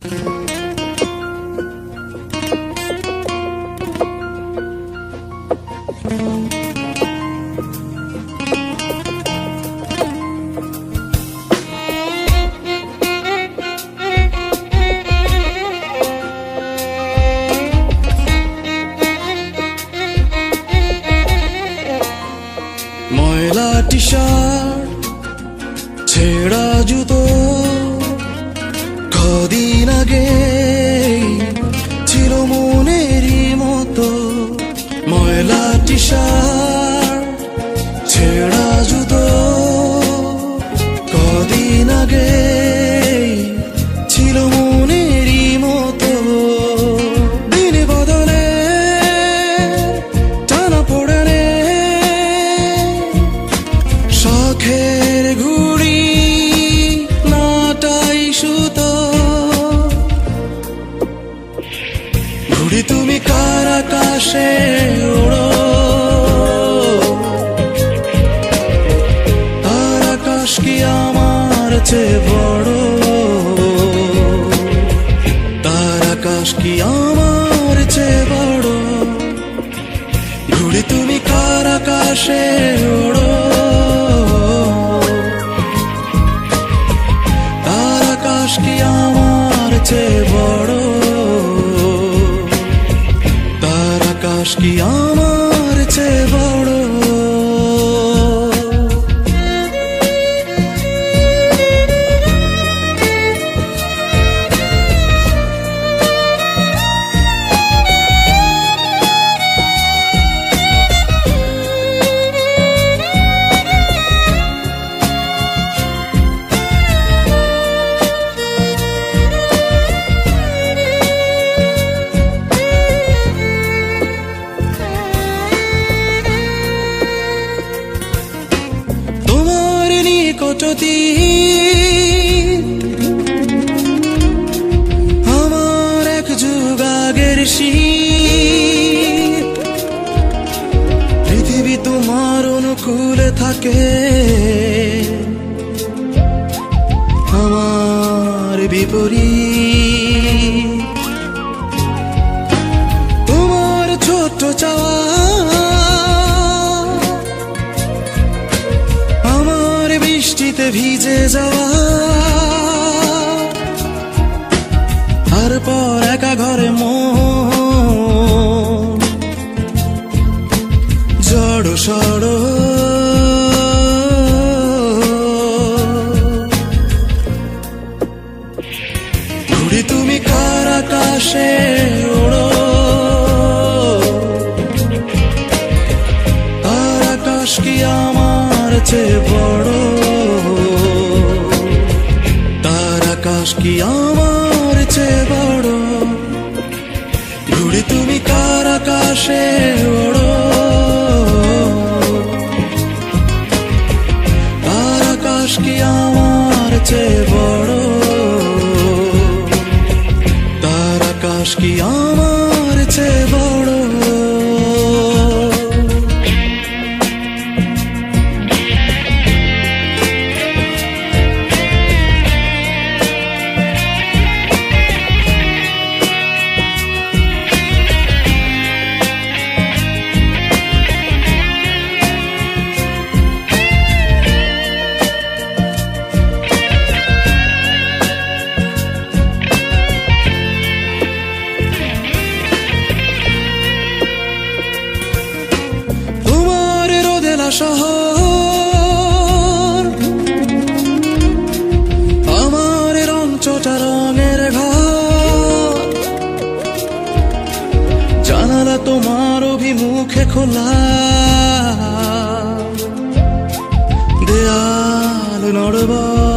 ময়লা T shirt জুতো ময়লা টি শার্ট ছেঁড়া জুতো। কদিন আগে ছিল মনেরই মতো। দিন বদলে টানা পড়ে শখের ঘুড়ি, নাটাই সুতো। ঘুড়ি তুমি কার আকাশে আকাশে ওড়ো। আর আকাশ কি আমার চেয়ে বড়? আমার এক যুগাগের আগের পৃথিবী তোমার অনুকূলে থাকে। আমার বিপরীত ভিজে যাওয়া। তারপর একা ঘরে মন। জড় সড়। ঘুড়ি তুমি কার আকাশে ওড়ো? আকাশ কি আমার চেয়ে বড়? আকাশে ওড়ো। কি আমার কি আমার চেয়ে বড়? শহর। আমার রঞ্চটা রঙের ঘর। জানালা তোমার অভিমুখে খোলা। দেয়াল নড়ব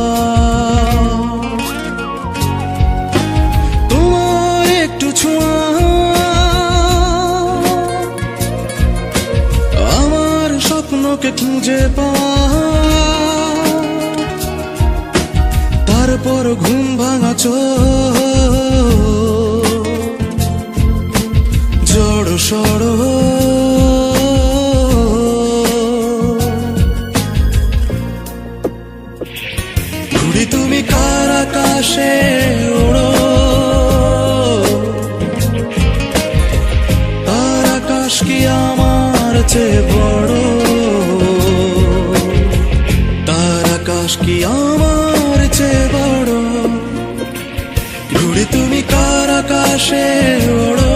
চেয়ে বড় তার আকাশ কি আমার চেয়ে বড়? ঘুড়ি তুমি কার আকাশে ওড়ো?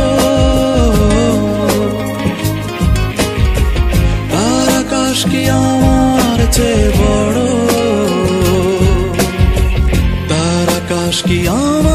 তার আকাশ কি আমার চেয়ে বড়? তার আকাশ কি আমার